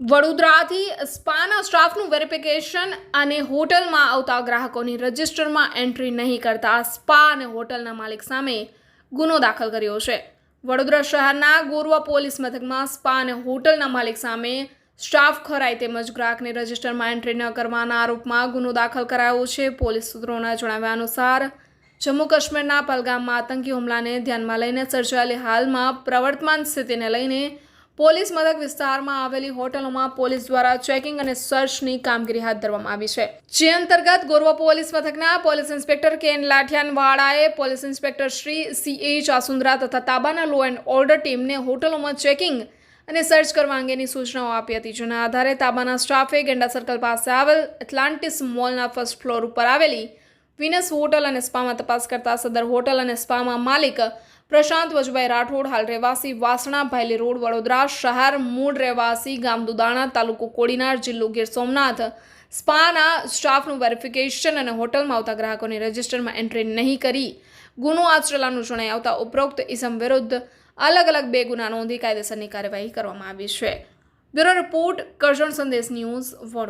વડોદરાથી સ્પાના સ્ટાફનું વેરિફિકેશન અને હોટલમાં આવતા ગ્રાહકોની રજિસ્ટરમાં એન્ટ્રી નહીં કરતા સ્પા અને હોટલના માલિક સામે ગુનો દાખલ કર્યો છે. વડોદરા શહેરના ગોરવા પોલીસ મથકમાં સ્પા અને હોટલના માલિક સામે સ્ટાફ ખરાઈ તેમજ ગ્રાહકની રજિસ્ટરમાં એન્ટ્રી ન કરવાના આરોપમાં ગુનો દાખલ કરાયો છે. પોલીસ સૂત્રોના જણાવ્યા અનુસાર જમ્મુ કાશ્મીરના પલગામમાં આતંકી હુમલાને ધ્યાનમાં લઈને સર્જાયેલી હાલમાં પ્રવર્તમાન સ્થિતિને લઈને પોલીસ મથક વિસ્તારમાં આવેલી હોટલોમાં પોલીસ દ્વારા ચેકિંગ અને સર્ચની કામગીરી હાથ ધરવામાં આવી છે. જે અંતર્ગત ગોરવા પોલીસ મથકના પોલીસ ઇન્સ્પેક્ટર કેન લાઠિયાનવાળાએ police inspector Shri C A Chasundra તથા તાબાના લો એન્ડ ઓર્ડર ટીમને હોટલોમાં ચેકિંગ અને સર્ચ કરવા અંગેની સૂચનાઓ આપી હતી. જેના આધારે તાબાના સ્ટાફે ગેંડા સર્કલ પાસે આવેલ એટલાન્ટિસ મોલના ફર્સ્ટ ફ્લોર ઉપર આવેલી વિનસ હોટલ અને સ્પામાં તપાસ કરતા સદર હોટલ અને સ્પામાં માલિક પ્રશાંત વજુભાઈ રાઠોડ, હાલ રહેવાસી વાસણા ભાયલી રોડ, વડોદરા શહેર, મૂળ રહેવાસી ગામ દુદાણા, તાલુકો કોડીનાર, જિલ્લો ગીર સોમનાથ. સ્પાના સ્ટાફનું વેરિફિકેશન અને હોટલમાં આવતા ગ્રાહકોની રજિસ્ટરમાં એન્ટ્રી નહીં કરી. ગુનો આચરેલાનું જણાઈ આવતા ઉપરોક્ત ઇસમ વિરુદ્ધ અલગ અલગ બે ગુના નોંધી કાયદેસરની કાર્યવાહી કરવામાં આવી છે. બ્યુરો રિપોર્ટ કરજણ સંદેશ ન્યૂઝ વડોદરા.